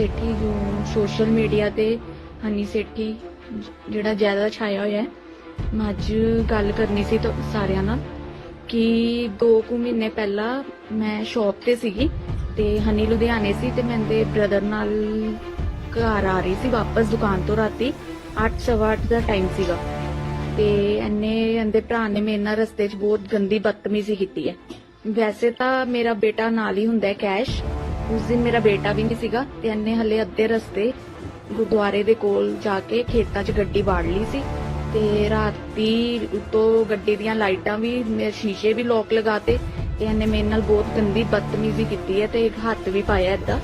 ਸੇਠੀ ਜੋ social media ਤੇ ਹਨੀ ਸੇਠੀ ਜਿਹੜਾ ਜ਼ਿਆਦਾ ਛਾਇਆ ਹੋਇਆ ਹੈ, ਮੈਂ ਅੱਜ ਗੱਲ ਕਰਨੀ ਸੀ ਤਾਂ, ਸਾਰਿਆਂ ਨਾਲ ਕਿ 2 ਕੁ ਮਹੀਨੇ ਪਹਿਲਾਂ ਮੈਂ ਸ਼ੌਪ ਤੇ ਸੀਗੀ ਤੇ ਹਨੀ ਲੁਧਿਆਣੇ ਸੀ ਤੇ ਮੈਂ ਦੇ ਬ੍ਰਦਰ ਨਾਲ ਘਰ ਆ ਰਹੀ ਸੀ ਵਾਪਸ ਦੁਕਾਨ ਤੋਂ ਰਾਤੀ 8:30 ਦਾ ਟਾਈਮ ਸੀਗਾ। ਤੇ ਐਨੇ ਇਹਦੇ ਭਰਾ ਨੇ ਮੇਰੇ ਨਾਲ ਰਸਤੇ 'ਚ ਬਹੁਤ ਗੰਦੀ ਬਦਤਮੀਜ਼ੀ ਕੀਤੀ ਹੈ। ਵੈਸੇ ਤਾਂ ਮੇਰਾ ਬੇਟਾ ਨਾਲ ਹੀ ਹੁੰਦਾ ਕੈਸ਼ ਉਸ ਦਿਨ ਮੇਰਾ ਬੇਟਾ ਵੀ ਨਹੀਂ ਸੀਗਾ ਤੇ ਇਹਨੇ ਹਲੇ ਅੱਧੇ ਰਸਤੇ ਗੁਰਦੁਆਰੇ ਦੇ ਕੋਲ ਜਾ ਕੇ ਖੇਤਾਂ 'ਚ ਗੱਡੀ ਬਾੜ ਲਈ ਸੀ ਤੇ ਰਾਤੀ ਉਤੋਂ ਗੱਡੀ ਦੀਆਂ ਲਾਈਟਾਂ ਵੀ ਮੇਰੇ ਸ਼ੀਸ਼ੇ ਵੀ ਲੋਕ ਲਗਾਤੇ ਤੇ ਇਹਨੇ ਮੇਰੇ ਨਾਲ ਬਹੁਤ ਗੰਦੀ ਬਦਤਮੀਜ਼ੀ ਕੀਤੀ ਹੈ ਤੇ ਇੱਕ ਹੱਥ ਵੀ ਪਾਇਆ ਏਦਾਂ।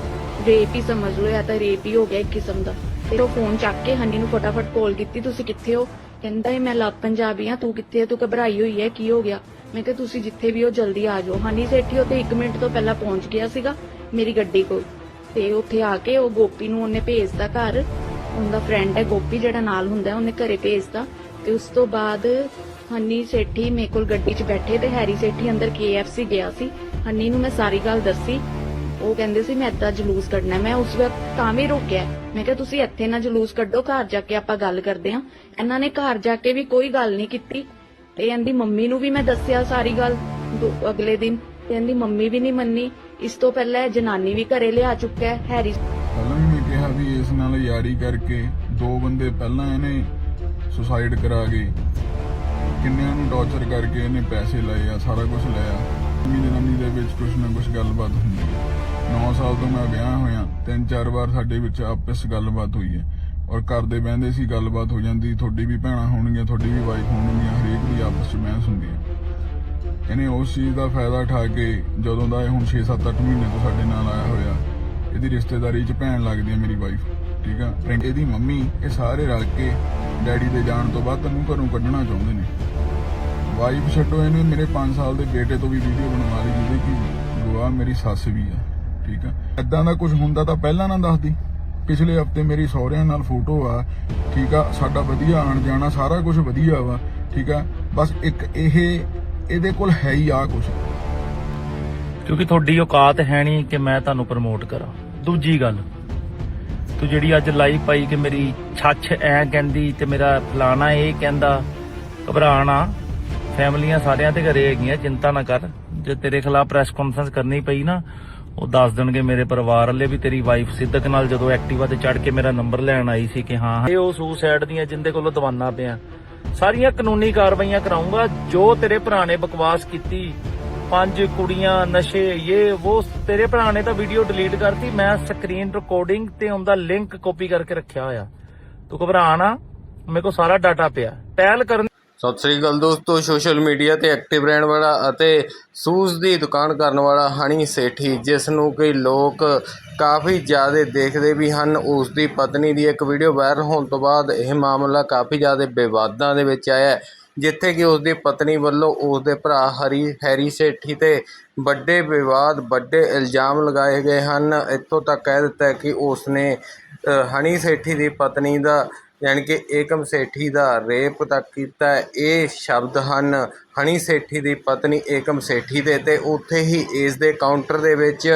ਰੇਪ ਹੀ ਸਮਝ ਲਓ, ਜਾਂ ਤਾਂ ਰੇਪ ਹੀ ਹੋ ਗਿਆ ਇੱਕ ਕਿਸਮ ਦਾ। ਤੇ ਉਹ ਫੋਨ ਚੱਕ ਕੇ ਹਨੀ ਨੂੰ ਫਟਾਫਟ ਕਾਲ ਕੀਤੀ, ਤੁਸੀਂ ਕਿੱਥੇ ਹੋ? ਕਹਿੰਦਾ, ਇਹ ਮੈਂ ਲੱਭ ਪੰਜਾਬੀ ਆ ਤੂੰ ਕਿੱਥੇ ਹੈ? ਤੂੰ ਘਬਰਾਈ ਹੋਈ ਹੈ, ਕੀ ਹੋ ਗਿਆ? ਮੈਂ ਕਿਹਾ, ਤੁਸੀਂ ਜਿੱਥੇ ਵੀ ਹੋ, ਜਲਦੀ ਆ ਜਾਓ। ਹਨੀ ਸੇਠੀ ਉੱਥੇ 1 ਮਿੰਟ ਤੋਂ ਪਹਿਲਾਂ ਪਹੁੰਚ ਗਿਆ ਸੀਗਾ। ਮੇਰੀ ਗੱਡੀ ਕੋਲ। ਤੇ ਉੱਥੇ ਆ ਕੇ ਉਹ ਗੋਪੀ ਨੂੰ ਉਹਨੇ ਭੇਜਦਾ ਘਰ। ਉਹਦਾ ਫਰੈਂਡ ਹੈ ਗੋਪੀ, ਜਿਹੜਾ ਨਾਲ ਹੁੰਦਾ ਉਹਨੇ ਘਰੇ ਭੇਜਦਾ ਤੇ ਉਸ ਤੋਂ ਬਾਅਦ ਹਨੀ ਸੇਠੀ ਮੇਰੇ ਕੋਲ ਗੱਡੀ 'ਚ ਬੈਠੇ ਤੇ ਹੈਰੀ ਸੇਠੀ ਅੰਦਰ KFC ਗਿਆ ਸੀ। ਹਨੀ ਨੂੰ ਮੈਂ ਸਾਰੀ ਗੱਲ ਦੱਸੀ। ਉਹ ਕਹਿੰਦੇ ਸੀ, ਮੈਂ ਏਦਾਂ ਜਲੂਸ ਕੱਢਣਾ ਮੈਂ ਉਸ ਵਕਤ ਤਾਂ ਵੀ ਰੋਕਿਆ। ਮੈਂ ਕਿਹਾ, ਤੁਸੀਂ ਇੱਥੇ ਨਾ ਜਲੂਸ ਕੱਢੋ, ਘਰ ਜਾ ਕੇ ਆਪਾਂ ਗੱਲ ਕਰਦੇ ਹਾਂ। ਇਹਨਾਂ ਨੇ ਘਰ ਜਾ ਕੇ ਵੀ ਕੋਈ ਗੱਲ ਨਹੀਂ ਕੀਤੀ। ਤੇ ਇਹਦੀ ਮੰਮੀ ਨੂੰ ਵੀ ਮੈਂ ਦੱਸਿਆ ਸਾਰੀ ਗੱਲ ਅਗਲੇ ਦਿਨ। ਇਹਦੀ ਮੰਮੀ ਵੀ ਨਹੀਂ ਮੰਨੀ। ਇਸ ਤੋਂ ਪਹਿਲਾਂ ਇਹ ਜਨਾਨੀ ਵੀ ਘਰੇ ਲਿਆ ਚੁੱਕਾ ਹੈ, ਹੈਰੀ। ਪਹਿਲਾਂ ਵੀ ਮੈਂ ਕਿਹਾ ਵੀ ਇਸ ਨਾਲ ਯਾਰੀ ਕਰਕੇ ਦੋ ਬੰਦੇ ਪਹਿਲਾਂ ਇਹਨੇ ਸੁਸਾਈਡ ਕਰਾ ਗਏ। ਕਿੰਨਿਆਂ ਨੂੰ ਟੌਰਚਰ ਕਰਕੇ ਇਹਨੇ ਪੈਸੇ ਲਏ ਆ, ਸਾਰਾ ਕੁਝ ਲਿਆ ਵੀ ਜਨਾਨੀ ਦੇ ਵਿੱਚ ਕੁਝ ਨਾ ਕੁਝ ਗੱਲਬਾਤ ਹੁੰਦੀ ਹੈ 9 ਸਾਲ ਤੋਂ ਮੈਂ ਵਿਆਹ ਹੋਇਆ, ਤਿੰਨ ਚਾਰ ਵਾਰ ਸਾਡੇ ਵਿੱਚ ਆਪਸ ਗੱਲਬਾਤ ਹੋਈ ਹੈ ਔਰ ਘਰ ਦੇ ਬਹਿੰਦੇ ਸੀ, ਗੱਲਬਾਤ ਹੋ ਜਾਂਦੀ, ਤੁਹਾਡੀ ਵੀ ਭੈਣਾਂ ਹੋਣਗੀਆਂ, ਤੁਹਾਡੀ ਵੀ ਵਾਈਫ ਹੋਣਗੀਆਂ, ਹਰੇਕ ਦੀ ਆਪਸ ਵਿੱਚ ਬਹਿਸ ਹੁੰਦੀ ਹੈ ਇਹਨੇ ਉਸ ਚੀਜ਼ ਦਾ ਫਾਇਦਾ ਉਠਾ ਕੇ ਜਦੋਂ ਦਾ ਇਹ ਹੁਣ 6-7 8 ਮਹੀਨੇ ਤੋਂ ਸਾਡੇ ਨਾਲ ਆਇਆ ਹੋਇਆ, ਇਹਦੀ ਰਿਸ਼ਤੇਦਾਰੀ 'ਚ ਭੈਣ ਲੱਗਦੀ ਹੈ ਮੇਰੀ ਵਾਈਫ ਠੀਕ ਆ? ਇਹਦੀ ਮੰਮੀ, ਇਹ ਸਾਰੇ ਰਲ ਕੇ ਡੈਡੀ ਦੇ ਜਾਣ ਤੋਂ ਬਾਅਦ ਤੈਨੂੰ ਘਰੋਂ ਕੱਢਣਾ ਚਾਹੁੰਦੇ ਨੇ। ਵਾਈਫ ਛੱਡੋ ਇਹਨੇ ਮੇਰੇ 5 ਸਾਲ ਦੇ ਬੇਟੇ ਤੋਂ ਵੀ ਵੀਡੀਓ ਬਣਵਾ ਲਈ ਜਿਹਦੇ ਕਿ ਗਵਾਹ ਮੇਰੀ ਸੱਸ ਵੀ ਆ, ਠੀਕ ਆ? ਇਦਾਂ ਦਾ ਕੁਝ ਹੁੰਦਾ ਤਾਂ ਪਹਿਲਾਂ ਨਾ ਦੱਸਦੀ। ਪਿਛਲੇ ਹਫ਼ਤੇ ਮੇਰੀ ਸਹੁਰਿਆਂ ਨਾਲ ਫੋਟੋ ਆ, ਠੀਕ ਆ? ਸਾਡਾ ਵਧੀਆ ਆਣ ਜਾਣਾ ਸਾਰਾ ਕੁਝ ਵਧੀਆ ਵਾ, ਠੀਕ ਆ? ਬਸ ਇੱਕ ਇਹ ਇਹਦੇ ਕੋਲ ਹੈ ਹੀ ਆ ਕੁਝ ਕਿਉਂਕਿ ਤੁਹਾਡੀ ਔਕਾਤ ਹੈ ਨਹੀਂ ਕਿ ਮੈਂ ਤੁਹਾਨੂੰ ਪ੍ਰਮੋਟ ਕਰਾਂ। ਦੂਜੀ ਗੱਲ, ਤੂੰ ਜਿਹੜੀ ਅੱਜ ਲਾਈਵ ਪਾਈ ਕਿ ਮੇਰੀ ਛੱਛ ਐ ਕਹਿੰਦੀ ਤੇ ਮੇਰਾ ਫਲਾਣਾ ਇਹ ਕਹਿੰਦਾ, ਘਬਰਾਣਾ। ਫੈਮਲੀਆਂ ਸਾਰਿਆਂ ਤੇ ਘਰੇ ਹੈਗੀਆਂ, ਚਿੰਤਾ ਨਾ ਕਰ। ਜੇ ਤੇਰੇ ਖਿਲਾਫ ਪ੍ਰੈਸ ਕਾਨਫਰੰਸ ਕਰਨੀ ਪਈ ਨਾ, ਉਹ ਦੱਸ ਦੇਣਗੇ ਮੇਰੇ ਪਰਿਵਾਰ ਵਾਲੇ ਵੀ ਤੇਰੀ ਵਾਈਫ ਸਿੱਧਕ ਨਾਲ ਜਦੋਂ ਐਕਟਿਵਾ ਤੇ ਚੜ ਕੇ ਮੇਰਾ ਨੰਬਰ ਲੈਣ ਆਈ ਸੀ ਕਿ ਹਾਂ ਇਹ ਉਹ ਸੁਸਾਈਡ ਦੀਆਂ ਜਿੰਦੇ ਕੋਲੋਂ ਦਵਾਨਾ ਪਿਆ। ਸਾਰੀਆਂ ਕਾਨੂੰਨੀ ਕਾਰਵਾਈਆਂ ਕਰਾਉਂਗਾ। ਜੋ ਤੇਰੇ ਭਰਾ ਨੇ ਬਕਵਾਸ ਕੀਤੀ, ਪੰਜ ਕੁੜੀਆਂ, ਨਸ਼ੇ, ਇਹ, ਉਹ, ਤੇਰੇ ਭਰਾ ਨੇ ਤਾਂ ਵੀਡੀਓ ਡਿਲੀਟ ਕਰਤੀ। ਮੈਂ ਸਕਰੀਨ ਰਿਕਾਰਡਿੰਗ ਤੇ ਉਹਦਾ ਲਿੰਕ ਕਾਪੀ ਕਰਕੇ ਰੱਖਿਆ ਹੋਇਆ। ਤੂੰ ਘਬਰਾ ਨਾ, ਮੇਰੇ ਕੋਲ ਸਾਰਾ ਡਾਟਾ ਪਿਆ। ਪਹਿਲ ਕਰਨ ਸਤਿ ਸ੍ਰੀ ਅਕਾਲ ਦੋਸਤੋ, ਸੋਸ਼ਲ ਮੀਡੀਆ ਤੇ ਐਕਟਿਵ ਰਹਿਣ ਵਾਲਾ ਅਤੇ ਸ਼ੂਜ਼ ਦੀ ਦੁਕਾਨ ਕਰਨ ਵਾਲਾ ਹਣੀ ਸੇਠੀ, ਜਿਸ ਨੂੰ ਕਈ ਲੋਕ ਕਾਫੀ ਜ਼ਿਆਦਾ ਦੇਖਦੇ ਵੀ ਹਨ। ਉਸ ਦੀ ਪਤਨੀ ਦੀ ਇੱਕ ਵੀਡੀਓ ਵਾਇਰਲ ਹੋਣ ਤੋਂ ਬਾਅਦ ਇਹ ਮਾਮਲਾ ਕਾਫੀ ਜ਼ਿਆਦਾ ਵਿਵਾਦਾਂ ਦੇ ਵਿੱਚ ਆਇਆ ਜਿੱਥੇ ਕਿ ਉਸ ਦੀ ਪਤਨੀ ਵੱਲੋਂ ਉਸ ਦੇ ਭਰਾ ਹਰੀ, ਹੈਰੀ ਸੇਠੀ ਤੇ ਵੱਡੇ ਵਿਵਾਦ, ਵੱਡੇ ਇਲਜ਼ਾਮ ਲਗਾਏ ਗਏ ਹਨ। ਇੱਥੋਂ ਤੱਕ ਕਹਿ ਦਿੱਤਾ ਕਿ ਉਸ ਨੇ ਹਣੀ ਸੇਠੀ ਦੀ ਪਤਨੀ ਦਾ ਯਾਨੀ ਕਿ ਏਕਮ ਸੇਠੀ ਦਾ ਰੇਪ ਤੱਕ ਕੀਤਾ, ਇਹ ਸ਼ਬਦ ਹਨ। ਹਨੀ ਸੇਠੀ ਦੀ ਪਤਨੀ ਏਕਮ ਸੇਠੀ ਦੇ ਅਤੇ ਉੱਥੇ ਹੀ ਇਸ ਦੇ ਕਾਊਂਟਰ ਦੇ ਵਿੱਚ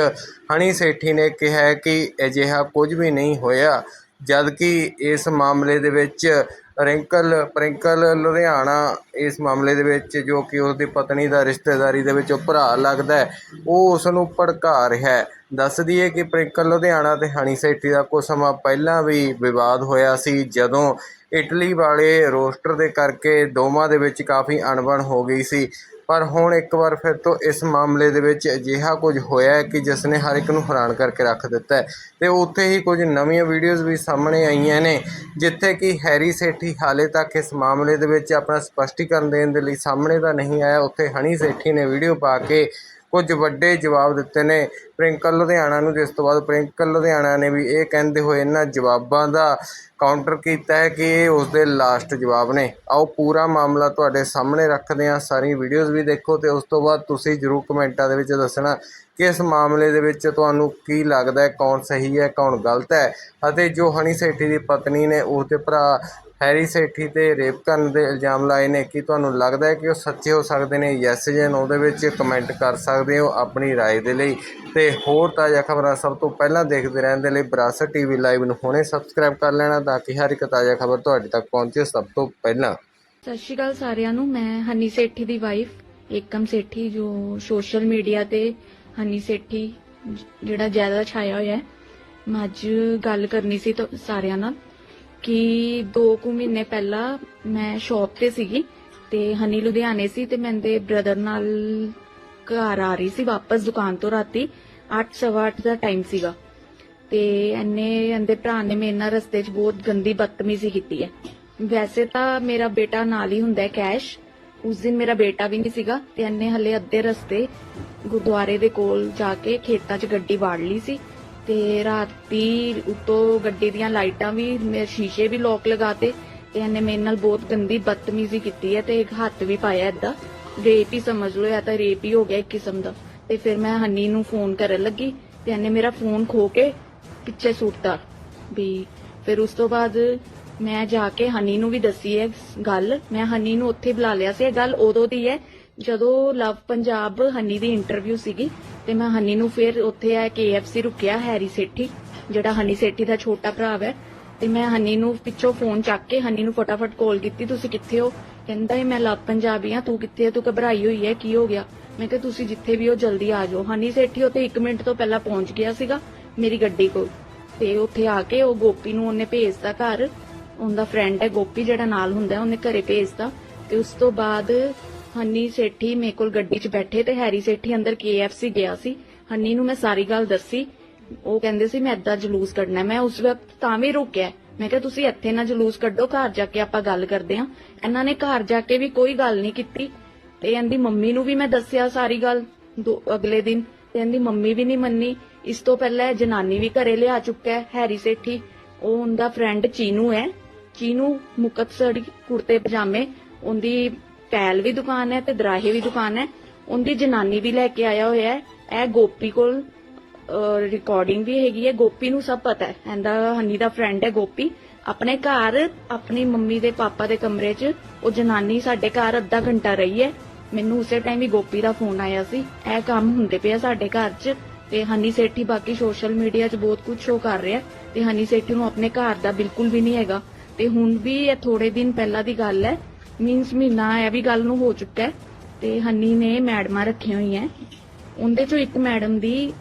ਹਨੀ ਸੇਠੀ ਨੇ ਕਿਹਾ ਕਿ ਅਜਿਹਾ ਕੁਝ ਵੀ ਨਹੀਂ ਹੋਇਆ, ਜਦਕਿ ਇਸ ਮਾਮਲੇ ਦੇ ਵਿੱਚ ਰਿੰਕਲ, ਪ੍ਰਿੰਕਲ ਲੁਧਿਆਣਾ ਇਸ ਮਾਮਲੇ ਦੇ ਵਿੱਚ ਜੋ ਕਿ ਉਸ ਦੀ ਪਤਨੀ ਦਾ ਰਿਸ਼ਤੇਦਾਰੀ ਦੇ ਵਿੱਚ ਉਹ ਭਰਾ ਲੱਗਦਾ ਉਹ ਉਸ ਨੂੰ ਭੜਕਾ ਰਿਹਾ ਦੱਸ ਦਈਏ ਕਿ ਪ੍ਰਿੰਕਲ ਲੁਧਿਆਣਾ ਅਤੇ ਹਨੀ ਸੇਠੀ ਦਾ ਕੁਝ ਸਮਾਂ ਪਹਿਲਾਂ ਵੀ ਵਿਵਾਦ ਹੋਇਆ ਸੀ, ਜਦੋਂ ਇਟਲੀ ਵਾਲੇ ਰੋਸਟਰ ਦੇ ਕਰਕੇ ਦੋਵਾਂ ਦੇ ਵਿੱਚ ਕਾਫੀ ਅਣਬਣ ਹੋ ਗਈ ਸੀ। ਪਰ ਹੁਣ ਇੱਕ ਵਾਰ ਫਿਰ ਤੋਂ ਇਸ ਮਾਮਲੇ ਦੇ ਵਿੱਚ ਅਜਿਹਾ ਕੁਝ ਹੋਇਆ ਹੈ ਕਿ ਜਿਸ ਨੇ ਹਰ ਇੱਕ ਨੂੰ ਹੈਰਾਨ ਕਰਕੇ ਰੱਖ ਦਿੱਤਾ ਹੈ। ਤੇ ਉੱਥੇ ਹੀ ਕੁਝ ਨਵੀਆਂ ਵੀਡੀਓਜ਼ ਵੀ ਸਾਹਮਣੇ ਆਈਆਂ ਨੇ, ਜਿੱਥੇ ਕਿ ਹੈਰੀ ਸੇਠੀ ਹਾਲੇ ਤੱਕ ਇਸ ਮਾਮਲੇ ਦੇ ਵਿੱਚ ਆਪਣਾ ਸਪਸ਼ਟੀਕਰਨ ਦੇਣ ਦੇ ਲਈ ਸਾਹਮਣੇ ਤਾਂ ਨਹੀਂ ਆਇਆ। ਉੱਥੇ ਹਣੀ ਸੇਠੀ ਨੇ ਵੀਡੀਓ ਪਾ ਕੇ ਕੁਝ ਵੱਡੇ ਜਵਾਬ ਦਿੱਤੇ ਨੇ। ਪ੍ਰਿੰਕਲ ਲੁਧਿਆਣਾ ਨੂੰ ਜਿਸ ਤੋਂ ਬਾਅਦ ਪ੍ਰਿੰਕਲ ਲੁਧਿਆਣਾ ਨੇ ਵੀ ਇਹ ਕਹਿੰਦੇ ਹੋਏ ਇਹਨਾਂ ਜਵਾਬਾਂ ਦਾ ਕਾਊਂਟਰ ਕੀਤਾ ਹੈ ਕਿ ਇਹ ਉਸਦੇ ਲਾਸਟ ਜਵਾਬ ਨੇ। ਆਓ ਪੂਰਾ ਮਾਮਲਾ ਤੁਹਾਡੇ ਸਾਹਮਣੇ ਰੱਖਦੇ ਹਾਂ। ਸਾਰੀ ਵੀਡੀਓਜ਼ ਵੀ ਦੇਖੋ ਤੇ ਉਸ ਤੋਂ ਬਾਅਦ ਤੁਸੀਂ ਜਰੂਰ ਕਮੈਂਟਾਂ ਦੇ ਵਿੱਚ ਦੱਸਣਾ ਕਿ ਇਸ ਮਾਮਲੇ ਦੇ ਵਿੱਚ ਤੁਹਾਨੂੰ ਕੀ ਲੱਗਦਾ ਹੈ, ਕੌਣ ਸਹੀ ਹੈ, ਕੌਣ ਗਲਤ ਹੈ। ਅਤੇ ਜੋ ਹਨੀ ਸੇਠੀ ਦੀ ਪਤਨੀ ਨੇ ਉਸਦੇ ਭਰਾ ਹੈਰੀ ਸੇਠੀ ਤੇ ਰੇਪ ਕਰਨ ਦੇ ਇਲਜ਼ਾਮ ਲਾਏ ਨੇ ਕੀ ਤੁਹਾਨੂੰ ਲੱਗਦਾ ਹੈ ਕਿ ਉਹ ਸੱਚੇ ਹੋ ਸਕਦੇ ਨੇ ਯੈਸ ਜਾਂ ਨੋ ਦੇ ਵਿੱਚ ਕਮੈਂਟ ਕਰ ਸਕਦੇ ਹੋ ਆਪਣੀ رائے ਦੇ ਲਈ ਤੇ ਹੋਰ ਤਾਜ਼ਾ ਖਬਰਾਂ ਸਭ ਤੋਂ ਪਹਿਲਾਂ ਦੇਖਦੇ ਰਹਿਣ ਦੇ ਲਈ ਵਿਰਾਸਤ ਟੀਵੀ ਲਾਈਵ ਨੂੰ ਹੁਣੇ ਸਬਸਕ੍ਰਾਈਬ ਕਰ ਲੈਣਾ ਤਾਂ ਕਿ ਹਰ ਇੱਕ ਤਾਜ਼ਾ ਖਬਰ ਤੁਹਾਡੇ ਤੱਕ ਪਹੁੰਚੇ ਸਭ ਤੋਂ ਪਹਿਲਾਂ ਸਤਿ ਸ਼੍ਰੀ ਅਕਾਲ ਸਾਰਿਆਂ ਨੂੰ ਮੈਂ ਹਨੀ ਸੇਠੀ ਦੀ ਵਾਈਫ ਏਕਮ ਸੇਠੀ ਜੋ ਸੋਸ਼ਲ ਮੀਡੀਆ ਤੇ ਹਨੀ ਸੇਠੀ ਜ- ਜਿਹੜਾ ਜ਼ਿਆਦਾ ਛਾਇਆ ਹੋਇਆ ਹੈ ਮੈਂ ਅੱਜ ਗੱਲ ਕਰਨੀ ਸੀ ਤਾਂ ਸਾਰਿਆਂ ਨਾਲ ਕਿ 2 ਕੁ ਮਹੀਨੇ ਪਹਿਲਾਂ ਮੈਂ ਸ਼ੌਪ ਤੇ ਸੀਗੀ ਤੇ ਹਨੀ ਲੁਧਿਆਣੇ ਸੀ ਤੇ ਮੈਂ ਦੇ ਬ੍ਰਦਰ ਨਾਲ ਘਰ ਆ ਰਹੀ ਸੀ ਵਾਪਸ ਦੁਕਾਨ ਤੋਂ ਰਾਤੀ 8:30 ਦਾ ਟਾਈਮ ਸੀਗਾ। ਤੇ ਐਨੇ ਇਹਦੇ ਭਰਾ ਨੇ ਮੇਰੇ ਨਾਲ ਰਸਤੇ 'ਚ ਬਹੁਤ ਗੰਦੀ ਬਦਤਮੀਜ਼ੀ ਕੀਤੀ ਹੈ। ਵੈਸੇ ਤਾਂ ਮੇਰਾ ਬੇਟਾ ਨਾਲ ਹੀ ਹੁੰਦਾ ਹੈ ਕੈਸ਼ ਉਸ ਦਿਨ ਮੇਰਾ ਬੇਟਾ ਵੀ ਨਹੀਂ ਸੀਗਾ ਤੇ ਇਹਨੇ ਹਲੇ ਅੱਧੇ ਰਸਤੇ ਗੁਰਦੁਆਰੇ ਦੇ ਕੋਲ ਜਾ ਕੇ ਖੇਤਾਂ 'ਚ ਗੱਡੀ ਵਾੜ ਲਈ ਸੀ। ਤੇ ਰਾਤੀ ਉਤੋਂ ਗੱਡੀ ਦੀਆਂ ਲਾਈਟਾਂ ਵੀ, ਮੇਰੇ ਸ਼ੀਸ਼ੇ ਵੀ ਲੋਕ ਲਗਾਤੇ ਤੇ ਇਹਨੇ ਮੇਰੇ ਨਾਲ ਬਹੁਤ ਗੰਦੀ ਬਦਤਮੀਜ਼ੀ ਕੀਤੀ ਹੈ ਤੇ ਇੱਕ ਹੱਥ ਵੀ ਪਾਇਆ ਏਦਾਂ। ਰੇਪ ਹੀ ਸਮਝ ਲਓ, ਜਾਂ ਤਾਂ ਰੇਪ ਹੀ ਹੋ ਗਿਆ ਇੱਕ ਕਿਸਮ ਦਾ। ਤੇ ਫਿਰ ਮੈਂ ਹਨੀ ਨੂੰ ਫੋਨ ਕਰਨ ਲੱਗੀ ਤੇ ਇਹਨੇ ਮੇਰਾ ਫੋਨ ਖੋ ਕੇ ਪਿੱਛੇ ਸੁੱਟਤਾ ਵੀ ਫਿਰ ਉਸ ਤੋਂ ਬਾਅਦ ਮੈਂ ਜਾ ਕੇ ਹਨੀ ਨੂੰ ਵੀ ਦੱਸੀ ਹੈ ਗੱਲ। ਮੈਂ ਹਨੀ ਨੂੰ ਉੱਥੇ ਬੁਲਾ ਲਿਆ ਸੀ, ਇਹ ਗੱਲ ਉਦੋਂ ਦੀ ਹੈ ਜਦੋਂ ਲਵ ਪੰਜਾਬ ਹਨੀ ਦੀ ਇੰਟਰਵਿਊ ਸੀਗੀ। ਤੇ ਮੈਂ ਹਨੀ ਨੂੰ ਫਿਰ ਉੱਥੇ ਆ KFC ਰੁਕਿਆ ਹੈਰੀ ਸੇਠੀ ਜਿਹੜਾ ਹਨੀ ਸੇਠੀ ਦਾ ਛੋਟਾ ਭਰਾ ਹੈ ਤੇ ਮੈਂ ਹਨੀ ਨੂੰ ਪਿੱਛੋਂ ਫੋਨ ਚੱਕ ਕੇ ਹਨੀ ਨੂੰ ਫਟਾਫਟ ਕਾਲ ਕੀਤੀ ਤੁਸੀਂ ਕਿੱਥੇ ਹੋ? ਕਹਿੰਦਾ ਇਹ ਮੈਂ ਲਵ ਪੰਜਾਬੀ ਆ ਤੂੰ ਕਿੱਥੇ ਹੈ ਤੂੰ ਘਬਰਾਈ ਹੋਈ ਹੈ ਕੀ ਹੋ ਗਿਆ? ਮੈਂ ਕਿਹਾ ਤੁਸੀਂ ਜਿੱਥੇ ਵੀ ਹੋ ਜਲਦੀ ਆ ਜਾਓ। ਹਨੀ ਸੇਠੀ ਉੱਥੇ 1 ਮਿੰਟ ਤੋਂ ਪਹਿਲਾਂ ਪਹੁੰਚ ਗਿਆ ਸੀਗਾ ਮੇਰੀ ਗੱਡੀ ਕੋਲ। ਤੇ ਉੱਥੇ ਆ ਕੇ ਉਹ ਗੋਪੀ ਨੂੰ ਉਹਨੇ ਭੇਜਦਾ ਘਰ। ਉਹਦਾ ਫਰੈਂਡ ਹੈ ਗੋਪੀ ਜਿਹੜਾ ਨਾਲ ਹੁੰਦਾ ਹੈ, ਉਹਨੇ ਘਰੇ ਭੇਜਦਾ ਤੇ ਉਸ ਤੋਂ ਬਾਅਦ ਹਨੀ ਸੇਠੀ ਮੇਰੇ ਕੋਲ ਗੱਡੀ 'ਚ ਬੈਠੇ ਤੇ ਹੈਰੀ ਸੇਠੀ ਅੰਦਰ KFC ਗਿਆ ਸੀ। ਹਨੀ ਨੂੰ ਮੈਂ ਸਾਰੀ ਗੱਲ ਦੱਸੀ। ਉਹ ਕਹਿੰਦੇ ਸੀ, ਮੈਂ ਏਦਾਂ ਜਲੂਸ ਕੱਢਣਾ ਮੈਂ ਉਸ ਵਕਤ ਤਾਂ ਵੀ ਰੁਕਿਆ। ਮੈਂ ਕਿਹਾ, ਤੁਸੀਂ ਇੱਥੇ ਨਾ ਜਲੂਸ ਕੱਢੋ, ਘਰ ਜਾ ਕੇ ਆਪਾਂ ਗੱਲ ਕਰਦੇ ਹਾਂ। ਇਹਨਾਂ ਨੇ ਘਰ ਜਾ ਕੇ ਵੀ ਕੋਈ ਗੱਲ ਨਹੀਂ ਕੀਤੀ। ਤੇ ਇਹਦੀ ਮੰਮੀ ਨੂੰ ਵੀ ਮੈਂ ਦੱਸਿਆ ਸਾਰੀ ਗੱਲ ਦੋ ਅਗਲੇ ਦਿਨ। ਤੇ ਇਹਦੀ ਮੰਮੀ ਵੀ ਨਹੀਂ ਮੰਨੀ। ਇਸ ਤੋਂ ਪਹਿਲਾਂ ਇਹ ਜਨਾਨੀ ਵੀ ਘਰੇ ਲਿਆ ਚੁੱਕਾ ਹੈ, ਹੈਰੀ ਸੇਠੀ। ਉਹ ਉਹਦਾ ਫਰੈਂਡ ਚੀਨੂ ਹੈ। ਚੀਨੂ ਮੁਕਤਸਰ ਕੁੜਤੇ ਪਜਾਮੇ। ਉਹਦੀ ਪੈਲ ਵੀ ਦੁਕਾਨ ਹੈ ਤੇ ਦਰਾਹੇ ਵੀ ਦੁਕਾਨ ਹੈ। ਉਹਦੀ ਜਨਾਨੀ ਵੀ ਲੈ ਕੇ ਆਇਆ ਹੋਇਆ ਹੈ। ਇਹ ਗੋਪੀ ਕੋਲ ਰਿਕਾਰਡਿੰਗ ਵੀ ਹੈਗੀ ਹੈ। ਗੋਪੀ ਨੂੰ ਸਭ ਪਤਾ ਹੈ। ਇਹਦਾ ਹਨੀ ਦਾ ਫਰੈਂਡ ਹੈ ਗੋਪੀ। ਆਪਣੇ ਘਰ, ਆਪਣੀ ਮੰਮੀ ਦੇ ਪਾਪਾ ਦੇ ਕਮਰੇ 'ਚ ਉਹ ਜਨਾਨੀ ਸਾਡੇ ਘਰ ਅੱਧਾ ਘੰਟਾ ਰਹੀ ਹੈ। ਮੈਨੂੰ ਉਸੇ ਟਾਈਮ ਹੀ ਗੋਪੀ ਦਾ ਫੋਨ ਆਇਆ ਸੀ। ਇਹ ਕੰਮ ਹੁੰਦੇ ਪਿਆ ਸਾਡੇ ਘਰ 'ਚ ਤੇ ਹਨੀ ਸੇਠੀ ਬਾਕੀ ਸੋਸ਼ਲ ਮੀਡੀਆ 'ਚ ਬਹੁਤ ਕੁਝ ਸ਼ੋ ਕਰ ਰਿਹਾ ਤੇ ਹਨੀ ਸੇਠੀ ਨੂੰ ਆਪਣੇ ਘਰ ਦਾ ਬਿਲਕੁਲ ਵੀ ਨਹੀਂ ਹੈਗਾ। ਤੇ ਹੁਣ ਵੀ ਇਹ ਥੋੜੇ ਦਿਨ ਪਹਿਲਾਂ ਦੀ ਗੱਲ ਹੈ। ਮੀਨਸ ਮਹੀਨਾ ਇਹ ਵੀ ਗੱਲ ਨੂੰ ਹੋ ਚੁੱਕਾ ਹੈ ਤੇ ਹਨੀ ਨੇ ਮੈਡਮਾਂ ਰੱਖੀਆਂ ਹੋਈਆਂ ਉਹਦੇ ਚੋਂ ਇੱਕ ਮੈਡਮ ਦੀ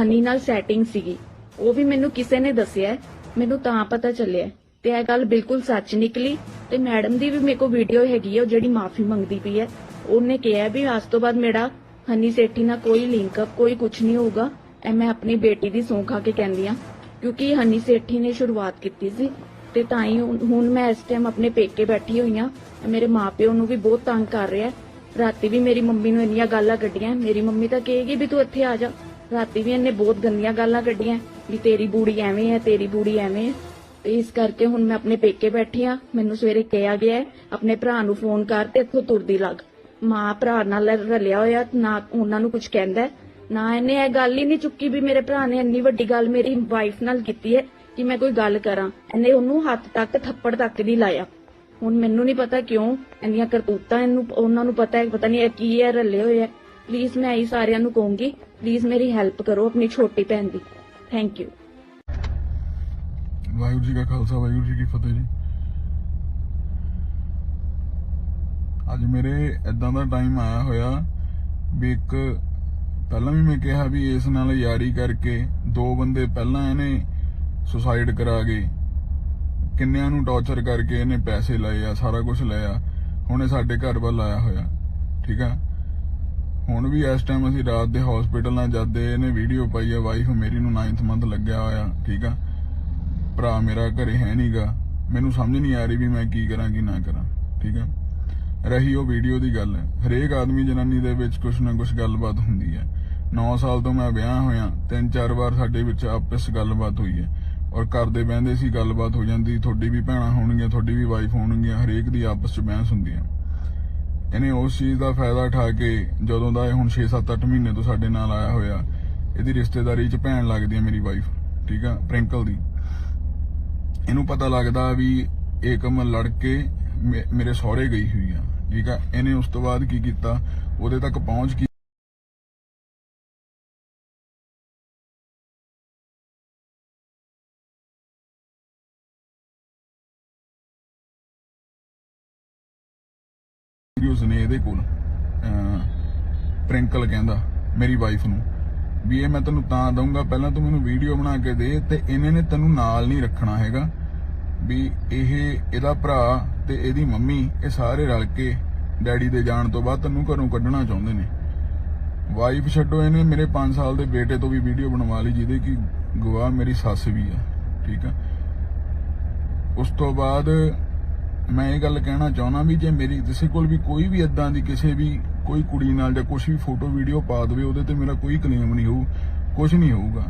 ਹਨੀ ਨਾਲ ਸੈਟਿੰਗ ਸੀਗੀ। ਉਹ ਵੀ ਮੈਨੂੰ ਕਿਸੇ ਨੇ ਦੱਸਿਆ ਹੈ, ਮੈਨੂੰ ਤਾਂ ਪਤਾ ਚੱਲਿਆ ਤੇ ਇਹ ਗੱਲ ਬਿਲਕੁਲ ਸੱਚ ਨਿਕਲੀ। ਤੇ ਮੈਡਮ ਦੀ ਵੀ ਮੇਰੇ ਕੋਲ ਵੀਡੀਓ ਹੈਗੀ ਹੈ ਉਹ ਜਿਹੜੀ ਮਾਫੀ ਮੰਗਦੀ ਪਈ ਹੈ। ਉਹਨੇ ਕਿਹਾ ਵੀ ਅੱਜ ਤੋਂ ਬਾਅਦ ਮੇਰਾ ਹਨੀ ਸੇਠੀ ਨਾਲ ਕੋਈ ਲਿੰਕ ਅਪ ਕੋਈ ਕੁਝ ਨਹੀਂ ਹੋਊਗਾ। ਐ ਮੈਂ ਆਪਣੀ ਬੇਟੀ ਦੀ ਸੌਂ ਖਾ ਕੇ ਕਹਿੰਦੀ ਆ ਕਿਉਂਕਿ ਹਨੀ ਸੇਠੀ ਨੇ ਸ਼ੁਰੂਆਤ ਕੀਤੀ ਸੀ। ਤੇ ਤਾਂ ਹੀ ਹੁਣ ਮੈਂ ਇਸ ਟਾਈਮ ਆਪਣੇ ਪੇਕੇ ਬੈਠੀ ਹੋਈ ਆ ਮੇਰੇ ਮਾਪਿਓ ਨੂੰ ਵੀ ਬਹੁਤ ਤੰਗ ਕਰ ਰਿਹਾ ਰਾਤੀ ਵੀ ਮੇਰੀ ਮੰਮੀ ਨੂੰ ਇੰਨੀਆਂ ਗਾਲਾਂ ਕੱਢੀਆਂ ਮੇਰੀ ਮੰਮੀ ਤਾਂ ਕਹੇਗੀ ਵੀ ਤੂੰ ਇੱਥੇ ਆ ਜਾ। ਰਾਤੀ ਵੀ ਇਹਨੇ ਬਹੁਤ ਗੰਦੀਆਂ ਗਾਲਾਂ ਕੱਢੀਆਂ ਵੀ ਤੇਰੀ ਬੂੜੀ ਐਵੇਂ ਹੈ, ਤੇਰੀ ਬੂੜੀ ਐਵੇਂ ਹੈ। ਤੇ ਇਸ ਕਰਕੇ ਹੁਣ ਮੈਂ ਆਪਣੇ ਪੇਕੇ ਬੈਠੀ ਆ ਮੈਨੂੰ ਸਵੇਰੇ ਕਿਹਾ ਗਿਆ ਆਪਣੇ ਭਰਾ ਨੂੰ ਫੋਨ ਕਰ ਤੇ ਇੱਥੋਂ ਤੁਰਦੀ ਲੱਗ। ਮਾਂ ਭਰਾ ਨਾਲ ਰਲਿਆ ਹੋਇਆ, ਨਾ ਉਹਨਾਂ ਨੂੰ ਕੁਝ ਕਹਿੰਦਾ ਨਾ ਇਹਨੇ ਇਹ ਗੱਲ ਹੀ ਨਹੀਂ ਚੁੱਕੀ ਵੀ ਮੇਰੇ ਭਰਾ ਨੇ ਇੰਨੀ ਵੱਡੀ ਗੱਲ ਮੇਰੀ ਵਾਈਫ ਨਾਲ ਕੀਤੀ ਹੈ। ਕਿ ਮੈਂ ਕੋਈ ਗੱਲ ਕਰਾਂ। ਇਹਨੇ ਉਹਨੂੰ ਹੱਥ ਤੱਕ ਥੱਪੜ ਤੱਕ ਨਹੀਂ ਲਾਇਆ। ਹੁਣ ਮੈਨੂੰ ਨਹੀਂ ਪਤਾ ਕਿਉਂ ਇੰਨੀਆਂ ਕਰਤੂਤਾਂ ਇਹਨੂੰ, ਉਹਨਾਂ ਨੂੰ ਪਤਾ ਹੈ, ਪਤਾ ਨਹੀਂ ਇਹ ਕੀ ਹੈ, ਰੱਲੇ ਹੋਏ ਹੈ। ਪਲੀਜ਼ ਮੈਂ ਇਹੀ ਸਾਰਿਆਂ ਨੂੰ ਕਹੂੰਗੀ ਪਲੀਜ਼ ਮੇਰੀ ਹੈਲਪ ਕਰੋ ਆਪਣੀ ਛੋਟੀ ਭੈਣ ਦੀ। ਥੈਂਕ ਯੂ ਵਾਹਿਗੁਰੂ ਜੀ ਕਾ ਖਾਲਸਾ, ਵਾਹਿਗੁਰੂ ਜੀ ਕੀ ਫਤਿਹ ਜੀ। ਅੱਜ ਮੇਰੇ ਇਦਾਂ ਦਾ ਟਾਈਮ ਆਇਆ ਹੋਇਆ ਵੀ ਇੱਕ ਪਹਿਲਾਂ ਵੀ ਮੈਂ ਕਿਹਾ ਵੀ ਇਸ ਨਾਲ ਯਾਰੀ ਕਰਕੇ ਦੋ ਬੰਦੇ ਪਹਿਲਾਂ ਇਹਨੇ ਸੁਸਾਈਡ ਕਰਾ ਗਏ ਕਿੰਨਿਆਂ ਨੂੰ ਟੌਰਚਰ ਕਰਕੇ ਇਹਨੇ ਪੈਸੇ ਲਏ ਆ, ਸਾਰਾ ਕੁਝ ਲਿਆ ਹੁਣ ਇਹ ਸਾਡੇ ਘਰ ਵੱਲ ਆਇਆ ਹੋਇਆ, ਠੀਕ ਆ? ਹੁਣ ਵੀ ਇਸ ਟਾਈਮ ਅਸੀਂ ਰਾਤ ਦੇ ਹਸਪੀਟਲ ਨਾਲ ਜਾਂਦੇ, ਇਹਨੇ ਵੀਡੀਓ ਪਾਈ ਆ ਵਾਈਫ ਮੇਰੀ ਨੂੰ 9th ਮੰਥ ਲੱਗਿਆ ਹੋਇਆ, ਠੀਕ ਆ? ਭਰਾ ਮੇਰਾ ਘਰੇ ਹੈ ਨਹੀਂਗਾ ਮੈਨੂੰ ਸਮਝ ਨਹੀਂ ਆ ਰਹੀ ਵੀ ਮੈਂ ਕੀ ਕਰਾਂ, ਕੀ ਨਾ ਕਰਾਂ, ਠੀਕ ਆ? ਰਹੀ ਉਹ ਵੀਡੀਓ ਦੀ ਗੱਲ, ਹਰੇਕ ਆਦਮੀ ਜਨਾਨੀ ਦੇ ਵਿੱਚ ਕੁਛ ਨਾ ਕੁਛ ਗੱਲਬਾਤ ਹੁੰਦੀ ਹੈ। 9 ਸਾਲ ਤੋਂ ਮੈਂ ਵਿਆਹ ਹੋਇਆ, ਤਿੰਨ ਚਾਰ ਵਾਰ ਸਾਡੇ ਵਿੱਚ ਆਪਸ ਗੱਲਬਾਤ ਹੋਈ ਹੈ। ਔਰ ਘਰ ਦੇ ਬਹਿੰਦੇ ਸੀ, ਗੱਲਬਾਤ ਹੋ ਜਾਂਦੀ, ਤੁਹਾਡੀ ਵੀ ਭੈਣਾਂ ਹੋਣਗੀਆਂ, ਤੁਹਾਡੀ ਵੀ ਵਾਈਫ ਹੋਣਗੀਆਂ, ਹਰੇਕ ਦੀ ਆਪਸ ਚ ਬਹਿਸ ਹੁੰਦੀ ਇਹਨੇ ਉਸ ਚੀਜ਼ ਦਾ ਫਾਇਦਾ ਉਠਾ ਕੇ ਜਦੋਂ ਦਾ ਇਹ ਹੁਣ 6-7-8 ਮਹੀਨੇ ਤੋਂ ਸਾਡੇ ਨਾਲ ਆਇਆ ਹੋਇਆ, ਇਹਦੀ ਰਿਸ਼ਤੇਦਾਰੀ 'ਚ ਭੈਣ ਲੱਗਦੀ ਹੈ ਮੇਰੀ ਵਾਈਫ ਠੀਕ ਆ, ਪ੍ਰਿੰਕਲ ਦੀ। ਇਹਨੂੰ ਪਤਾ ਲੱਗਦਾ ਵੀ ਏਕਮ ਲੜ ਕੇ ਮੇ- ਮੇਰੇ ਸਹੁਰੇ ਗਈ ਹੋਈ ਆ, ਠੀਕ ਆ। ਇਹਨੇ ਉਸ ਤੋਂ ਬਾਅਦ ਕੀ ਕੀਤਾ? ਉਹਦੇ ਤੱਕ ਪਹੁੰਚ ਵੀਡੀਓਜ਼ ਨੇ ਇਹਦੇ ਕੋਲ ਪ੍ਰਿੰਕਲ ਕਹਿੰਦਾ ਮੇਰੀ ਵਾਈਫ ਨੂੰ ਵੀ ਇਹ ਮੈਂ ਤੈਨੂੰ ਤਾਂ ਦਊਂਗਾ, ਪਹਿਲਾਂ ਤੂੰ ਮੈਨੂੰ ਵੀਡੀਓ ਬਣਾ ਕੇ ਦੇ ਤੇ ਇਹਨੇ ਨੇ ਤੈਨੂੰ ਨਾਲ ਨਹੀਂ ਰੱਖਣਾ ਹੈਗਾ। ਵੀ ਇਹ, ਇਹਦਾ ਭਰਾ ਤੇ ਇਹਦੀ ਮੰਮੀ, ਇਹ ਸਾਰੇ ਰਲ ਕੇ ਡੈਡੀ ਦੇ ਜਾਣ ਤੋਂ ਬਾਅਦ ਤੈਨੂੰ ਘਰੋਂ ਕੱਢਣਾ ਚਾਹੁੰਦੇ ਨੇ। ਵਾਈਫ ਛੱਡੋ ਇਹਨੇ, ਮੇਰੇ 5 ਸਾਲ ਦੇ ਬੇਟੇ ਤੋਂ ਵੀ ਵੀਡੀਓ ਬਣਵਾ ਲਈ, ਜਿਹਦੇ ਕਿ ਗਵਾਹ ਮੇਰੀ ਸੱਸ ਵੀ ਆ, ਠੀਕ ਆ। ਉਸ ਤੋਂ ਬਾਅਦ ਮੈਂ ਇਹ ਗੱਲ ਕਹਿਣਾ ਚਾਹੁੰਦਾ ਵੀ ਜੇ ਮੇਰੀ, ਕਿਸੇ ਕੋਲ ਵੀ ਕੋਈ ਵੀ ਇਦਾਂ ਦੀ ਕਿਸੇ ਵੀ ਕੋਈ ਕੁੜੀ ਨਾਲ ਜਾਂ ਕੁਝ ਵੀ ਫੋਟੋ ਵੀਡੀਓ ਪਾ ਦੇਵੇ, ਉਹਦੇ ਤੇ ਮੇਰਾ ਕੋਈ ਕਲੇਮ ਨਹੀਂ ਹੋਊ ਕੁਝ ਨਹੀਂ ਹੋਊਗਾ।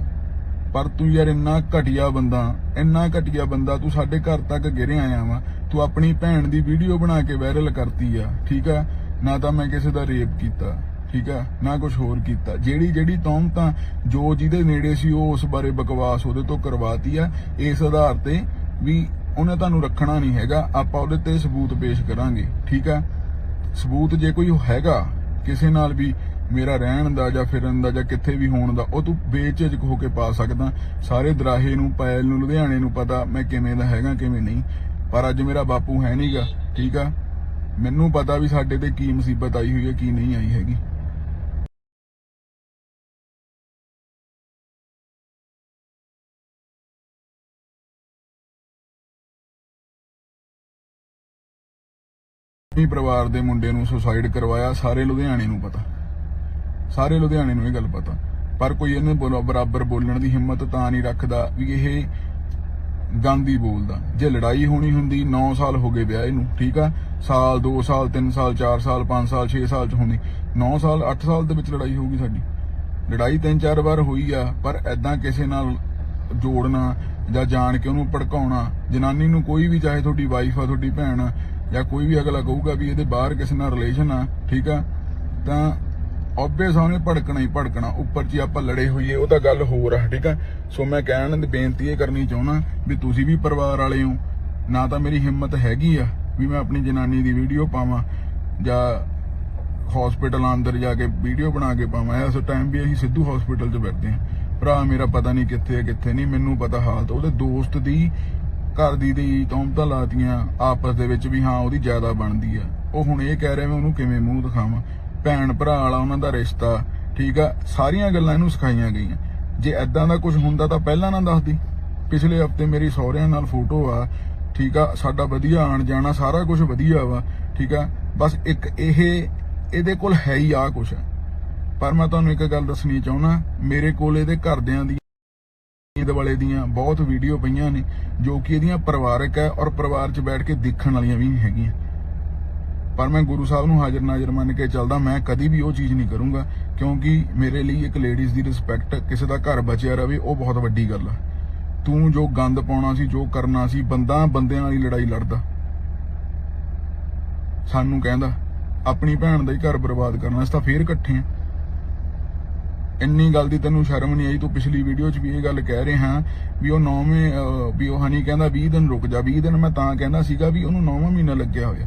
ਪਰ ਤੂੰ ਯਾਰ ਇੰਨਾ ਘਟੀਆ ਬੰਦਾ, ਇੰਨਾ ਘਟੀਆ ਬੰਦਾ, ਤੂੰ ਸਾਡੇ ਘਰ ਤੱਕ ਗਿਰੇ ਆਇਆ ਵਾ, ਤੂੰ ਆਪਣੀ ਭੈਣ ਦੀ ਵੀਡੀਓ ਬਣਾ ਕੇ ਵਾਇਰਲ ਕਰਤੀ ਆ, ਠੀਕ ਆ? ਨਾ ਤਾਂ ਮੈਂ ਕਿਸੇ ਦਾ ਰੇਪ ਕੀਤਾ, ਠੀਕ ਆ? ਨਾ ਕੁਝ ਹੋਰ ਕੀਤਾ। ਜਿਹੜੀ ਜਿਹੜੀ ਤੌਮ ਤਾਂ ਜੋ ਜਿਹਦੇ ਨੇੜੇ ਸੀ, ਉਹ ਉਸ ਬਾਰੇ ਬਕਵਾਸ ਉਹਦੇ ਤੋਂ ਕਰਵਾਤੀ ਆ, ਇਸ ਆਧਾਰ ਤੇ ਵੀ ਉਹਨੇ ਤੁਹਾਨੂੰ ਰੱਖਣਾ ਨਹੀਂ ਹੈਗਾ, ਆਪਾਂ ਉਹਦੇ ਤੇ ਸਬੂਤ ਪੇਸ਼ ਕਰਾਂਗੇ, ਠੀਕ ਆ ਸਬੂਤ ਜੇ ਕੋਈ ਹੈਗਾ, ਕਿਸੇ ਨਾਲ ਵੀ ਮੇਰਾ ਰਹਿਣ ਦਾ ਜਾਂ ਫਿਰਨ ਦਾ ਜਾਂ ਕਿੱਥੇ ਵੀ ਹੋਣ ਦਾ, ਉਹ ਤੂੰ ਬੇਝਿਜਕ ਹੋ ਕੇ ਪਾ ਸਕਦਾ। ਸਾਰੇ ਦਰਾਹੇ ਨੂੰ, ਪੈਲ ਨੂੰ, ਲੁਧਿਆਣੇ ਨੂੰ ਪਤਾ ਮੈਂ ਕਿਵੇਂ ਦਾ ਹੈਗਾ, ਕਿਵੇਂ ਨਹੀਂ। ਪਰ ਅੱਜ ਮੇਰਾ ਬਾਪੂ ਹੈ ਨਹੀਂਗਾ ਠੀਕ ਆ? ਮੈਨੂੰ ਪਤਾ ਵੀ ਸਾਡੇ ਤੇ ਕੀ ਮੁਸੀਬਤ ਆਈ ਹੋਈ ਹੈ, ਕੀ ਨਹੀਂ ਆਈ ਹੈਗੀ। ਹੀ ਪਰਿਵਾਰ ਦੇ ਮੁੰਡੇ ਨੂੰ ਸੁਸਾਈਡ ਕਰਵਾਇਆ, ਸਾਰੇ ਲੁਧਿਆਣੇ ਨੂੰ ਪਤਾ। ਸਾਰੇ ਲੁਧਿਆਣੇ ਨੂੰ ਇਹ ਗੱਲ ਪਤਾ। ਪਰ ਕੋਈ ਇਹਨੇ ਬਰਾਬਰ ਬੋਲਣ ਦੀ ਹਿੰਮਤ ਤਾਂ ਨਹੀਂ ਰੱਖਦਾ ਵੀ ਇਹ ਗਾਂਧੀ ਬੋਲਦਾ। ਜੇ ਲੜਾਈ ਹੋਣੀ ਹੁੰਦੀ 9 ਸਾਲ ਹੋ ਗਏ ਵਿਆਹ ਨੂੰ, ਠੀਕ ਆ? ਸਾਲ 2 ਸਾਲ 3 ਸਾਲ 4 ਸਾਲ 5 ਸਾਲ 6 ਸਾਲ ਚ ਹੁੰਦੀ। 9 ਸਾਲ 8 ਸਾਲ ਦੇ ਵਿੱਚ ਲੜਾਈ ਹੋਊਗੀ ਸਾਡੀ। ਲੜਾਈ ਤਿੰਨ ਚਾਰ ਵਾਰ ਹੋਈ ਆ, ਪਰ ਐਦਾਂ ਕਿਸੇ ਨਾਲ ਜੋੜਨਾ ਜਾਂ ਜਾਣ ਕੇ ਉਹਨੂੰ ਭੜਕਾਉਣਾ, ਜਨਾਨੀ ਨੂੰ ਕੋਈ ਵੀ, ਚਾਹੇ ਤੁਹਾਡੀ ਵਾਈਫ ਆ, ਤੁਹਾਡੀ ਭੈਣ ਆ ਜਾਂ ਕੋਈ ਵੀ ਅਗਲਾ ਕਹੂਗਾ ਵੀ ਇਹਦੇ ਬਾਹਰ ਕਿਸੇ ਨਾਲ ਰਿਲੇਸ਼ਨ ਆ, ਠੀਕ ਆ, ਤਾਂ ਆਬਵੀਅਸ ਉਹਨੇ ਭੜਕਣਾ ਹੀ ਭੜਕਣਾ, ਉੱਪਰ ਜੀ ਆਪਾਂ ਲੜੇ ਹੋਈਏ, ਉਹ ਤਾਂ ਗੱਲ ਹੋਰ ਆ, ਠੀਕ ਆ। ਸੋ ਮੈਂ ਕਹਿਣ ਦੀ ਬੇਨਤੀ ਇਹ ਕਰਨੀ ਚਾਹੁੰਦਾ ਵੀ ਤੁਸੀਂ ਵੀ ਪਰਿਵਾਰ ਵਾਲੇ ਹੋ, ਨਾ ਤਾਂ ਮੇਰੀ ਹਿੰਮਤ ਹੈਗੀ ਆ ਵੀ ਮੈਂ ਆਪਣੀ ਜਨਾਨੀ ਦੀ ਵੀਡੀਓ ਪਾਵਾਂ, ਜਾਂ ਹਸਪੀਟਲ ਅੰਦਰ ਜਾ ਕੇ ਵੀਡੀਓ ਬਣਾ ਕੇ ਪਾਵਾਂ ਇਸ ਟਾਈਮ ਵੀ ਅਸੀਂ ਸਿੱਧੂ ਹਸਪੀਟਲ 'ਚ ਬੈਠਦੇ ਹਾਂ ਭਰਾ ਮੇਰਾ ਪਤਾ ਨਹੀਂ ਕਿੱਥੇ ਹੈ ਕਿੱਥੇ ਨਹੀਂ, ਮੈਨੂੰ ਪਤਾ ਹਾਲਤ, ਉਹਦੇ ਦੋਸਤ ਦੀ ਘਰ ਦੀ ਦੀ ਤੌਮਤਾਂ ਲਾਤੀਆਂ, ਆਪਸ ਦੇ ਵਿੱਚ ਵੀ ਹਾਂ, ਉਹਦੀ ਜ਼ਿਆਦਾ ਬਣਦੀ ਆ। ਉਹ ਹੁਣ ਇਹ ਕਹਿ ਰਿਹਾ, ਮੈਂ ਉਹਨੂੰ ਕਿਵੇਂ ਮੂੰਹ ਦਿਖਾਵਾਂ? ਭੈਣ ਭਰਾ ਵਾਲਾ ਉਹਨਾਂ ਦਾ ਰਿਸ਼ਤਾ, ਠੀਕ ਆ? ਸਾਰੀਆਂ ਗੱਲਾਂ ਇਹਨੂੰ ਸਿਖਾਈਆਂ ਗਈਆਂ। ਜੇ ਐਦਾਂ ਦਾ ਕੁਝ ਹੁੰਦਾ ਤਾਂ ਪਹਿਲਾਂ ਨਾ ਦੱਸਦੀ। ਪਿਛਲੇ ਹਫ਼ਤੇ ਮੇਰੀ ਸਹੁਰਿਆਂ ਨਾਲ ਫੋਟੋ ਆ, ਠੀਕ ਆ? ਸਾਡਾ ਵਧੀਆ ਆਣ ਜਾਣਾ, ਸਾਰਾ ਕੁਝ ਵਧੀਆ ਵਾ, ਠੀਕ ਆ? ਬਸ ਇੱਕ ਇਹ, ਇਹਦੇ ਕੋਲ ਹੈ ਹੀ ਆ ਕੁਝ। ਪਰ ਮੈਂ ਤੁਹਾਨੂੰ ਇੱਕ ਗੱਲ ਦੱਸਣੀ ਚਾਹੁੰਦਾ, ਮੇਰੇ ਕੋਲ ਇਹਦੇ ਘਰਦਿਆਂ ਦੀ ਈਦ ਵਾਲੇ ਦੀਆਂ ਬਹੁਤ ਵੀਡੀਓ ਪਈਆਂ ਨੇ, ਜੋ ਕਿ ਇਹਦੀਆਂ ਪਰਿਵਾਰਕ ਹੈ ਔਰ ਪਰਿਵਾਰ 'ਚ ਬੈਠ ਕੇ ਦੇਖਣ ਵਾਲੀਆਂ ਵੀ ਹੈਗੀਆਂ। ਪਰ ਮੈਂ ਗੁਰੂ ਸਾਹਿਬ ਨੂੰ ਹਾਜ਼ਰ ਨਾਜ਼ਰ ਮੰਨ ਕੇ ਚੱਲਦਾ, ਮੈਂ ਕਦੀ ਵੀ ਉਹ ਚੀਜ਼ ਨਹੀਂ ਕਰੂੰਗਾ, ਕਿਉਂਕਿ ਮੇਰੇ ਲਈ ਇੱਕ ਲੇਡੀਜ਼ ਦੀ ਰਿਸਪੈਕਟ ਕਿਸੇ ਦਾ ਘਰ ਬਚਿਆ ਰਵੇ ਉਹ ਬਹੁਤ ਵੱਡੀ ਗੱਲ ਆ। ਤੂੰ ਜੋ ਗੰਦ ਪਾਉਣਾ ਸੀ, ਜੋ ਕਰਨਾ ਸੀ, ਬੰਦਾ ਬੰਦਿਆਂ ਵਾਲੀ ਲੜਾਈ ਲੜਦਾ। ਸਾਨੂੰ ਕਹਿੰਦਾ, ਆਪਣੀ ਭੈਣ ਦਾ ਹੀ ਘਰ ਬਰਬਾਦ ਕਰਨਾ, ਅਸੀਂ ਤਾਂ ਫੇਰ ਇਕੱਠੇ ਆ। ਇੰਨੀ ਗੱਲ ਦੀ ਤੈਨੂੰ ਸ਼ਰਮ ਨਹੀਂ ਆਈ? ਤੂੰ ਪਿਛਲੀ ਵੀਡੀਓ 'ਚ ਵੀ ਇਹ ਗੱਲ ਕਹਿ ਰਿਹਾ ਵੀ ਉਹ ਨੌਵੇਂ ਵੀ ਉਹ ਹਨੀ ਕਹਿੰਦਾ 20 ਦਿਨ ਰੁਕ ਜਾ 20 ਦਿਨ ਮੈਂ ਤਾਂ ਕਹਿੰਦਾ ਸੀਗਾ ਵੀ ਉਹਨੂੰ ਨੌਵਾਂ ਮਹੀਨਾ ਲੱਗਿਆ ਹੋਇਆ।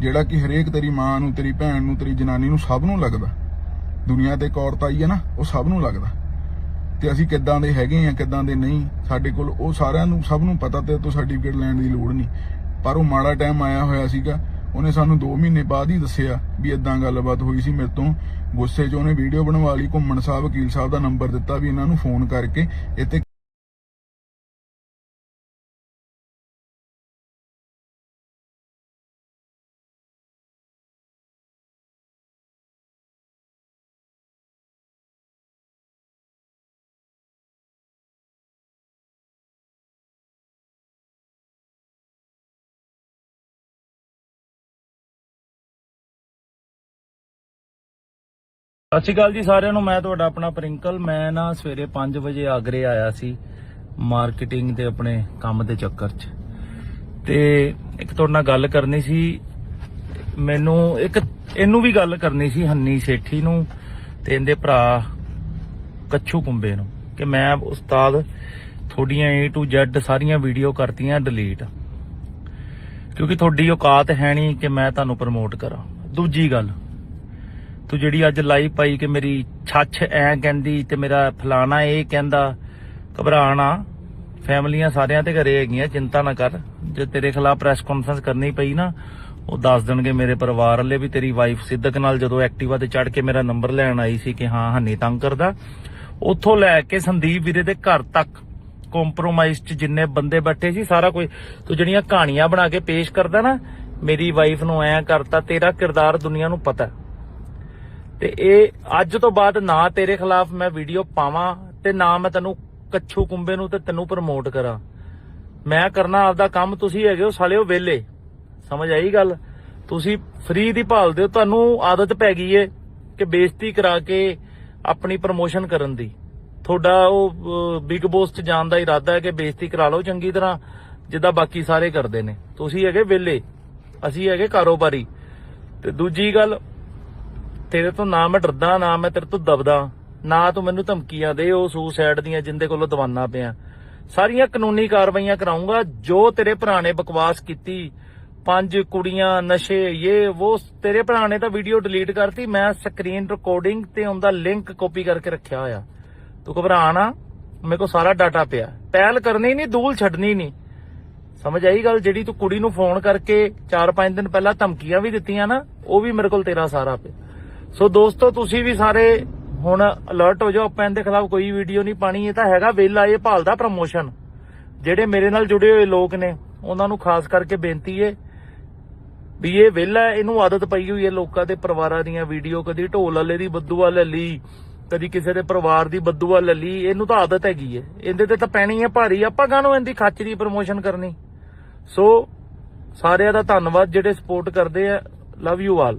ਜਿਹੜਾ ਕਿ ਹਰੇਕ ਤੇਰੀ ਮਾਂ ਨੂੰ, ਤੇਰੀ ਭੈਣ ਨੂੰ, ਤੇਰੀ ਜਨਾਨੀ ਨੂੰ ਸਭ ਨੂੰ ਲੱਗਦਾ। ਦੁਨੀਆ ਤੇ ਇੱਕ ਔਰਤ ਆਈ ਹੈ ਨਾ, ਉਹ ਸਭ ਨੂੰ ਲੱਗਦਾ। ਤੇ ਅਸੀਂ ਕਿੱਦਾਂ ਦੇ ਹੈਗੇ ਆ ਕਿੱਦਾਂ ਦੇ ਨਹੀਂ, ਸਾਡੇ ਕੋਲ ਉਹ ਸਾਰਿਆਂ ਨੂੰ ਸਭ ਨੂੰ ਪਤਾ ਤੇ ਤੋਂ ਸਰਟੀਫਿਕੇਟ ਲੈਣ ਦੀ ਲੋੜ ਨਹੀਂ। ਪਰ ਉਹ ਮਾੜਾ ਟਾਈਮ ਆਇਆ ਹੋਇਆ ਸੀਗਾ ਉਹਨੇ ਸਾਨੂੰ 2 ਮਹੀਨੇ ਬਾਅਦ ਹੀ ਦੱਸਿਆ ਵੀ ਇਦਾਂ ਗੱਲਬਾਤ ਹੋਈ ਸੀ ਮੇਰੇ ਤੋਂ। ਗੁੱਸੇ 'ਚ ਉਹਨੇ ਵੀਡੀਓ ਬਣਵਾ ਲਈ, ਘੁੰਮਣ ਸਾਹਿਬ, ਵਕੀਲ ਸਾਹਿਬ ਦਾ ਨੰਬਰ ਦਿੱਤਾ ਵੀ ਇਹਨਾਂ ਨੂੰ ਫੋਨ ਕਰਕੇ ਇੱਥੇ ਸਤਿ ਸ਼੍ਰੀ ਅਕਾਲ ਜੀ ਸਾਰਿਆਂ ਨੂੰ, ਮੈਂ ਤੁਹਾਡਾ ਆਪਣਾ ਪ੍ਰਿੰਕਲ। ਮੈਂ ਨਾ ਸਵੇਰੇ 5 ਵਜੇ ਆਗਰੇ ਆਇਆ ਸੀ ਮਾਰਕੀਟਿੰਗ ਦੇ ਆਪਣੇ ਕੰਮ ਦੇ ਚੱਕਰ 'ਚ। ਤੇ ਇੱਕ ਤੁਹਾਡੇ ਨਾਲ ਗੱਲ ਕਰਨੀ ਸੀ। ਮੈਨੂੰ ਇੱਕ, ਇਹਨੂੰ ਵੀ ਗੱਲ ਕਰਨੀ ਸੀ ਹੰਨੀ ਸੇਠੀ ਨੂੰ ਤੇ ਇਹਦੇ ਭਰਾ ਕੱਛੂ ਕੁੰਬੇ ਨੂੰ ਕਿ ਮੈਂ ਉਸਤਾਦ ਤੁਹਾਡੀਆਂ A to Z ਸਾਰੀਆਂ ਵੀਡੀਓ ਕਰਤੀਆਂ ਡਿਲੀਟ ਕਿਉਂਕਿ ਤੁਹਾਡੀ ਔਕਾਤ ਹੈ ਨਹੀਂ ਕਿ ਮੈਂ ਤੁਹਾਨੂੰ ਪ੍ਰਮੋਟ ਕਰਾਂ। ਦੂਜੀ ਗੱਲ ਤੂੰ ਜਿਹੜੀ ਅੱਜ ਲਾਈਵ ਪਾਈ ਕਿ ਮੇਰੀ ਛੱਛ ਐ ਕਹਿੰਦੀ ਤੇ ਮੇਰਾ ਫਲਾਣਾ ਇਹ ਕਹਿੰਦਾ, ਘਬਰਾਣਾ ਫੈਮਲੀਆਂ ਸਾਰਿਆਂ ਤੇ ਘਰੇ ਹੈਗੀਆਂ, ਚਿੰਤਾ ਨਾ ਕਰ। ਜੇ ਤੇਰੇ ਖਿਲਾਫ ਪ੍ਰੈਸ ਕਾਨਫਰੰਸ ਕਰਨੀ ਪਈ ਨਾ, ਉਹ ਦੱਸ ਦੇਣਗੇ ਮੇਰੇ ਪਰਿਵਾਰ ਵਾਲੇ ਵੀ ਤੇਰੀ ਵਾਈਫ ਸਿੱਧਕ ਨਾਲ ਜਦੋਂ ਐਕਟਿਵਾ ਤੇ ਚੜ ਕੇ ਮੇਰਾ ਨੰਬਰ ਲੈਣ ਆਈ ਸੀ ਕਿ ਹਾਂ, ਹੰਨੀ ਤੰਗ ਕਰਦਾ। ਉੱਥੋਂ ਲੈ ਕੇ ਸੰਦੀਪ ਵੀਰੇ ਦੇ ਘਰ ਤੱਕ ਕੰਪਰੋਮਾਈਜ਼ ਚ ਜਿੰਨੇ ਬੰਦੇ ਬੈਠੇ ਸੀ, ਸਾਰਾ ਕੁਝ ਤੂੰ ਜਿਹੜੀਆਂ ਕਹਾਣੀਆਂ ਬਣਾ ਕੇ ਪੇਸ਼ ਕਰਦਾ ਨਾ, ਮੇਰੀ ਵਾਈਫ ਨੂੰ ਐ ਕਰਤਾ, ਤੇਰਾ ਕਿਰਦਾਰ ਦੁਨੀਆ ਨੂੰ ਪਤਾ। ਤੇ ਇਹ ਅੱਜ ਤੋਂ ਬਾਅਦ ਨਾ ਤੇਰੇ ਖਿਲਾਫ ਮੈਂ ਵੀਡੀਓ ਪਾਵਾਂ ਤੇ ਨਾ ਮੈਂ ਤੈਨੂੰ ਕੱਛੂ ਕੁੰਬੇ ਨੂੰ ਤੇ ਤੈਨੂੰ ਪ੍ਰਮੋਟ ਕਰਾਂ। ਮੈਂ ਕਰਨਾ ਆਪਦਾ ਕੰਮ, ਤੁਸੀਂ ਹੈਗੇ ਹੋ ਸਾਲਿਓ ਵਿਹਲੇ। ਸਮਝ ਆਈ ਗੱਲ? ਤੁਸੀਂ ਫ੍ਰੀ ਦੀ ਭਾਲਦੇ ਹੋ ਤੁਹਾਨੂੰ ਆਦਤ ਪੈ ਗਈ ਏ ਕਿ ਬੇਇੱਜ਼ਤੀ ਕਰਾ ਕੇ ਆਪਣੀ ਪ੍ਰਮੋਸ਼ਨ ਕਰਨ ਦੀ। ਤੁਹਾਡਾ ਉਹ ਬਿਗ ਬੋਸ ਚ ਜਾਣ ਦਾ ਇਰਾਦਾ ਹੈ ਕਿ ਬੇਇੱਜ਼ਤੀ ਕਰਾ ਲਓ ਚੰਗੀ ਤਰ੍ਹਾਂ, ਜਿੱਦਾਂ ਬਾਕੀ ਸਾਰੇ ਕਰਦੇ ਨੇ। ਤੁਸੀਂ ਹੈਗੇ ਵਿਹਲੇ, ਅਸੀਂ ਹੈਗੇ ਕਾਰੋਬਾਰੀ। ਤੇ ਦੂਜੀ ਗੱਲ ਤੇਰੇ ਤੋਂ ਨਾ ਮੈਂ ਡਰਦਾ, ਨਾ ਮੈਂ ਤੇਰੇ ਤੋਂ ਦਬਦਾ, ਨਾ ਤੂੰ ਮੈਨੂੰ ਧਮਕੀਆਂ ਦੇ, ਉਹ ਸੁਸਾਈਡ ਦੀਆਂ ਜਿੰਦੇ ਕੋਲੋਂ ਦਵਾਨਾ ਪਿਆ। ਸਾਰੀਆਂ ਕਾਨੂੰਨੀ ਕਾਰਵਾਈਆਂ ਕਰਾਉਂਗਾ ਜੋ ਤੇਰੇ ਭਰਾ ਨੇ ਬਕਵਾਸ ਕੀਤੀ, ਪੰਜ ਕੁੜੀਆਂ, ਨਸ਼ੇ ਇਹ ਉਹ ਤੇਰੇ ਭਰਾ ਨੇ ਤਾਂ ਵੀਡੀਓ ਡਿਲੀਟ ਕਰਤੀ, ਮੈਂ ਸਕਰੀਨ ਰਿਕਾਰਡਿੰਗ ਤੇ ਉਹਦਾ ਲਿੰਕ ਕਾਪੀ ਕਰਕੇ ਰੱਖਿਆ ਹੋਇਆ। ਤੂੰ ਘਬਰਾ ਨਾ, ਮੇਰੇ ਕੋਲ ਸਾਰਾ ਡਾਟਾ ਪਿਆ। ਪਹਿਲ ਕਰਨੀ ਨਹੀਂ, ਦੂਲ ਛੱਡਣੀ ਨਹੀਂ। ਸਮਝ ਆਈ ਗੱਲ? ਜਿਹੜੀ ਤੂੰ ਕੁੜੀ ਨੂੰ ਫੋਨ ਕਰਕੇ 4-5 ਦਿਨ ਪਹਿਲਾਂ ਧਮਕੀਆਂ ਵੀ ਦਿੱਤੀਆਂ ਨਾ, ਉਹ ਵੀ ਮੇਰੇ ਕੋਲ ਤੇਰਾ ਸਾਰਾ ਪਿਆ। ਸੋ ਦੋਸਤੋ, ਤੁਸੀਂ ਵੀ ਸਾਰੇ ਹੁਣ ਅਲਰਟ ਹੋ ਜਾਓ, ਆਪਾਂ ਇਹਦੇ ਖਿਲਾਫ ਕੋਈ ਵੀਡੀਓ ਨਹੀਂ ਪਾਣੀ, ਇਹ ਤਾਂ ਹੈਗਾ ਵੇਲਾ ਇਹ ਭਾਲ ਦਾ ਪ੍ਰਮੋਸ਼ਨ ਜਿਹੜੇ ਮੇਰੇ ਨਾਲ ਜੁੜੇ ਹੋਏ ਲੋਕ ਨੇ, ਉਹਨਾਂ ਨੂੰ ਖਾਸ ਕਰਕੇ ਬੇਨਤੀ ਏ ਵੀ ਇਹ ਵੇਲਾ ਇਹਨੂੰ ਆਦਤ ਪਈ ਹੋਈ ਹੈ ਲੋਕਾਂ ਦੇ ਪਰਿਵਾਰਾਂ ਦੀਆਂ ਵੀਡੀਓ ਕਦੀ ਢੋਲ ਵਾਲੇ ਦੀ ਬੱਦੂਆ ਲੈ ਲਈ, ਕਦੀ ਕਿਸੇ ਦੇ ਪਰਿਵਾਰ ਦੀ ਬੱਦੂਆ ਲੈ ਲਈ, ਇਹਨੂੰ ਤਾਂ ਆਦਤ ਹੈਗੀ ਏ ਇਹਦੇ ਤੇ ਤਾਂ ਪੈਣੀ ਹੈ ਭਾਰੀ, ਆਪਾਂ ਕਾਹਨੂੰ ਇਹਦੀ ਖੱਚ ਦੀ ਪ੍ਰਮੋਸ਼ਨ ਕਰਨੀ? ਸੋ ਸਾਰਿਆਂ ਦਾ ਧੰਨਵਾਦ, ਜਿਹੜੇ ਸਪੋਰਟ ਕਰਦੇ ਆ ਲਵ ਯੂ ਆਲ